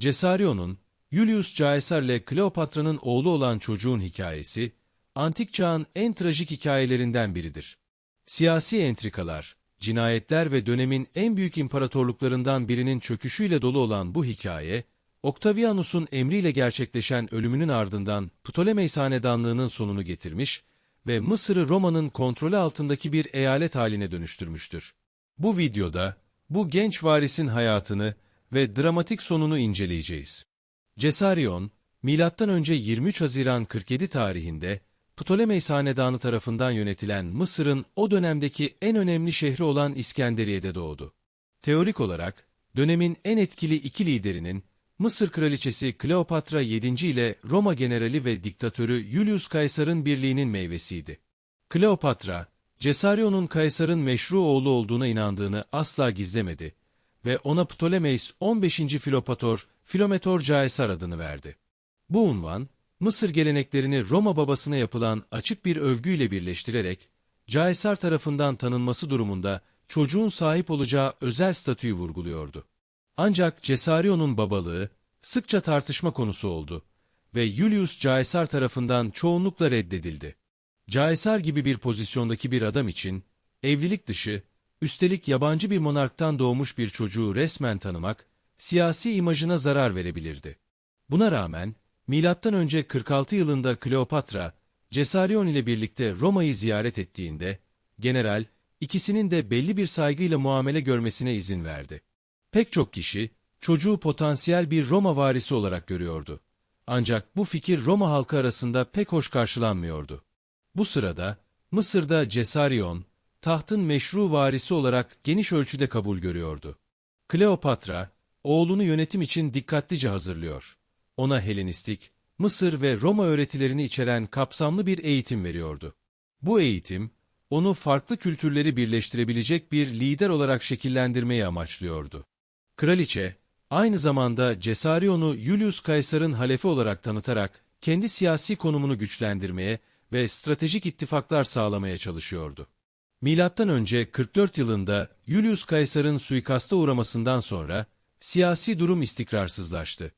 Cesarion'un, Julius Caesar ile Kleopatra'nın oğlu olan çocuğun hikayesi, antik çağın en trajik hikayelerinden biridir. Siyasi entrikalar, cinayetler ve dönemin en büyük imparatorluklarından birinin çöküşüyle dolu olan bu hikaye, Octavianus'un emriyle gerçekleşen ölümünün ardından Ptolemeys hanedanlığının sonunu getirmiş ve Mısır'ı Roma'nın kontrolü altındaki bir eyalet haline dönüştürmüştür. Bu videoda, bu genç varisin hayatını ve dramatik sonunu inceleyeceğiz. Cesarion, M.Ö. 23 Haziran 47 tarihinde Ptolemeys hanedanı tarafından yönetilen Mısır'ın o dönemdeki en önemli şehri olan İskenderiye'de doğdu. Teorik olarak dönemin en etkili iki liderinin Mısır kraliçesi Kleopatra 7. ile Roma generali ve diktatörü Julius Caesar'ın birliğinin meyvesiydi. Kleopatra, Cesarion'un Kaysar'ın meşru oğlu olduğuna inandığını asla gizlemedi ve ona Ptolemeys 15. Filopator, Filometor Caesar adını verdi. Bu unvan, Mısır geleneklerini Roma babasına yapılan açık bir övgüyle birleştirerek, Caesar tarafından tanınması durumunda çocuğun sahip olacağı özel statüyü vurguluyordu. Ancak Cesarion'un babalığı sıkça tartışma konusu oldu ve Julius Caesar tarafından çoğunlukla reddedildi. Caesar gibi bir pozisyondaki bir adam için, evlilik dışı, üstelik yabancı bir monarktan doğmuş bir çocuğu resmen tanımak, siyasi imajına zarar verebilirdi. Buna rağmen, M.Ö. 46 yılında Kleopatra, Cesarion ile birlikte Roma'yı ziyaret ettiğinde, general, ikisinin de belli bir saygıyla muamele görmesine izin verdi. Pek çok kişi, çocuğu potansiyel bir Roma varisi olarak görüyordu. Ancak bu fikir Roma halkı arasında pek hoş karşılanmıyordu. Bu sırada Mısır'da Cesarion, tahtın meşru varisi olarak geniş ölçüde kabul görüyordu. Kleopatra, oğlunu yönetim için dikkatlice hazırlıyor. Ona Helenistik, Mısır ve Roma öğretilerini içeren kapsamlı bir eğitim veriyordu. Bu eğitim, onu farklı kültürleri birleştirebilecek bir lider olarak şekillendirmeyi amaçlıyordu. Kraliçe, aynı zamanda Cesarion'u Julius Caesar'ın halefi olarak tanıtarak kendi siyasi konumunu güçlendirmeye ve stratejik ittifaklar sağlamaya çalışıyordu. Milattan önce 44 yılında Julius Caesar'ın suikasta uğramasından sonra siyasi durum istikrarsızlaştı.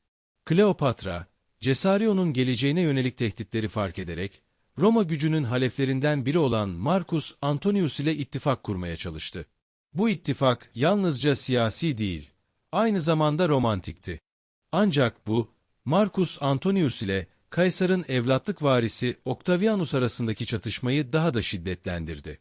Kleopatra, Cesarion'un geleceğine yönelik tehditleri fark ederek Roma gücünün haleflerinden biri olan Marcus Antonius ile ittifak kurmaya çalıştı. Bu ittifak yalnızca siyasi değil, aynı zamanda romantikti. Ancak bu, Marcus Antonius ile Kaysar'ın evlatlık varisi Octavianus arasındaki çatışmayı daha da şiddetlendirdi.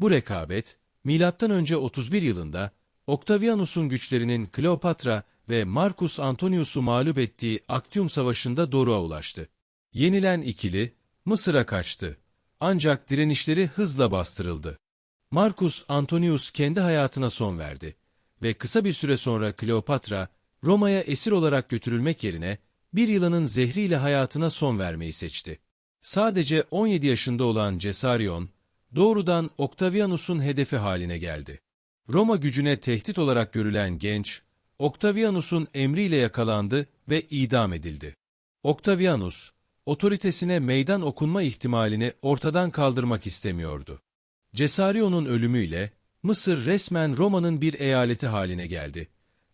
Bu rekabet, M.Ö. 31 yılında Octavianus'un güçlerinin Kleopatra ve Marcus Antonius'u mağlup ettiği Actium Savaşı'nda Doruk'a ulaştı. Yenilen ikili, Mısır'a kaçtı. Ancak direnişleri hızla bastırıldı. Marcus Antonius kendi hayatına son verdi ve kısa bir süre sonra Kleopatra, Roma'ya esir olarak götürülmek yerine bir yılanın zehriyle hayatına son vermeyi seçti. Sadece 17 yaşında olan Cesarion, doğrudan Octavianus'un hedefi haline geldi. Roma gücüne tehdit olarak görülen genç, Octavianus'un emriyle yakalandı ve idam edildi. Octavianus, otoritesine meydan okunma ihtimalini ortadan kaldırmak istemiyordu. Cesarion'un ölümüyle Mısır resmen Roma'nın bir eyaleti haline geldi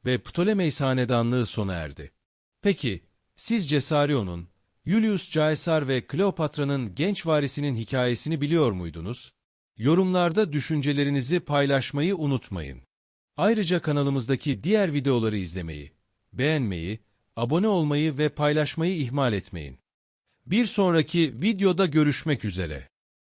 ve Ptolemeys hanedanlığı sona erdi. Peki, siz Cesarion'un, Julius Caesar ve Kleopatra'nın genç varisinin hikayesini biliyor muydunuz? Yorumlarda düşüncelerinizi paylaşmayı unutmayın. Ayrıca kanalımızdaki diğer videoları izlemeyi, beğenmeyi, abone olmayı ve paylaşmayı ihmal etmeyin. Bir sonraki videoda görüşmek üzere.